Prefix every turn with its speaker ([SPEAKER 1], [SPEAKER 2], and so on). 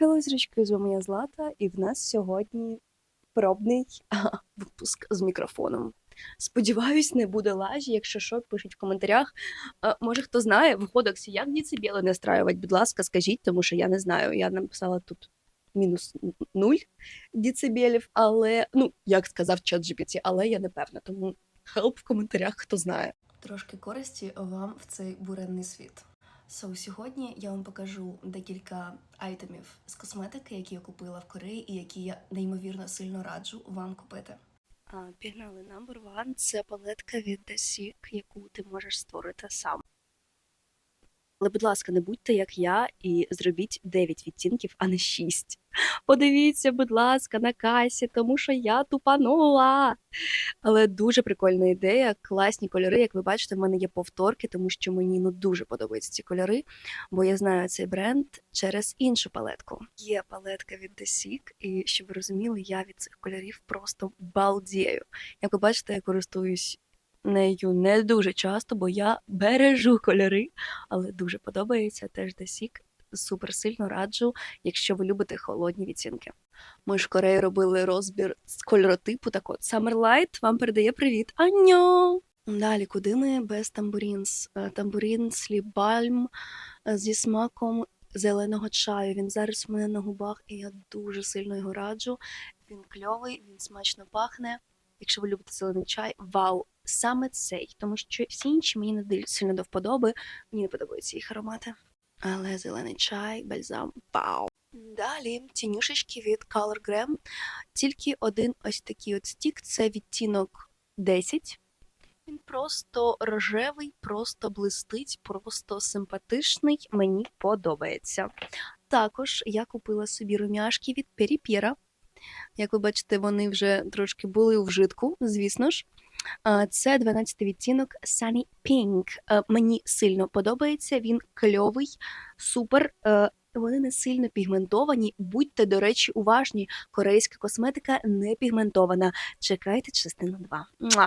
[SPEAKER 1] Хело, зрічки, з вами я Злата, і в нас сьогодні пробний випуск з мікрофоном. Сподіваюсь, не буде лажі. Якщо що, пишіть в коментарях. Може, хто знає в кодексі, як децибели настраювати, будь ласка, скажіть, тому що я не знаю. Я написала тут мінус нуль децибелів, але ну, як сказав чат GPT, але я не певна, тому хелп в коментарях, хто знає.
[SPEAKER 2] Трошки користі вам в цей буремний світ. So, сьогодні я вам покажу декілька айтемів з косметики, які я купила в Кореї і які я неймовірно сильно раджу вам купити.
[SPEAKER 1] А, Пігнали number one – це палетка від The Seek, яку ти можеш створити сам. Але, будь ласка, не будьте як я і зробіть 9 відтінків, а не 6. Подивіться, будь ласка, на касі, тому що я тупанула. Але дуже прикольна ідея, класні кольори. Як ви бачите, в мене є повторки, тому що мені ну дуже подобаються ці кольори, бо я знаю цей бренд через іншу палетку. Є палетка від The Sick, і щоб ви розуміли, я від цих кольорів просто балдію. Як ви бачите, я користуюсь нею не дуже часто, бо я бережу кольори, але дуже подобається теж Sick. Супер сильно раджу, якщо ви любите холодні відцінки. Ми ж Кореї робили розбір з кольоротипу. Так от Summer Light вам передає привіт. Аньо! Далі, куди ми без тамбурінс? Е, Тамбурін слібальм е, зі смаком зеленого чаю. Він зараз у мене на губах, і я дуже сильно його раджу. Він кльовий, він смачно пахне. Якщо ви любите зелений чай, вау! Саме цей, тому що всі інші мені не сильно до вподоби, мені не подобаються їх аромати. Але зелений чай, бальзам, вау! Далі тінюшечки від Color Gram. Тільки один ось такий от стік, це відтінок 10. Він просто рожевий, просто блистить, просто симпатичний. Мені подобається. Також я купила собі румяшки від Періпєра. Як ви бачите, вони вже трошки були у вжитку, звісно ж. А, Це 12 відтінок Sunny Pink. Е, Мені сильно подобається, він кльовий, супер. Е, Вони не сильно пігментовані. Будьте, до речі, уважні. Корейська косметика не пігментована. Чекайте частину 2. Муа!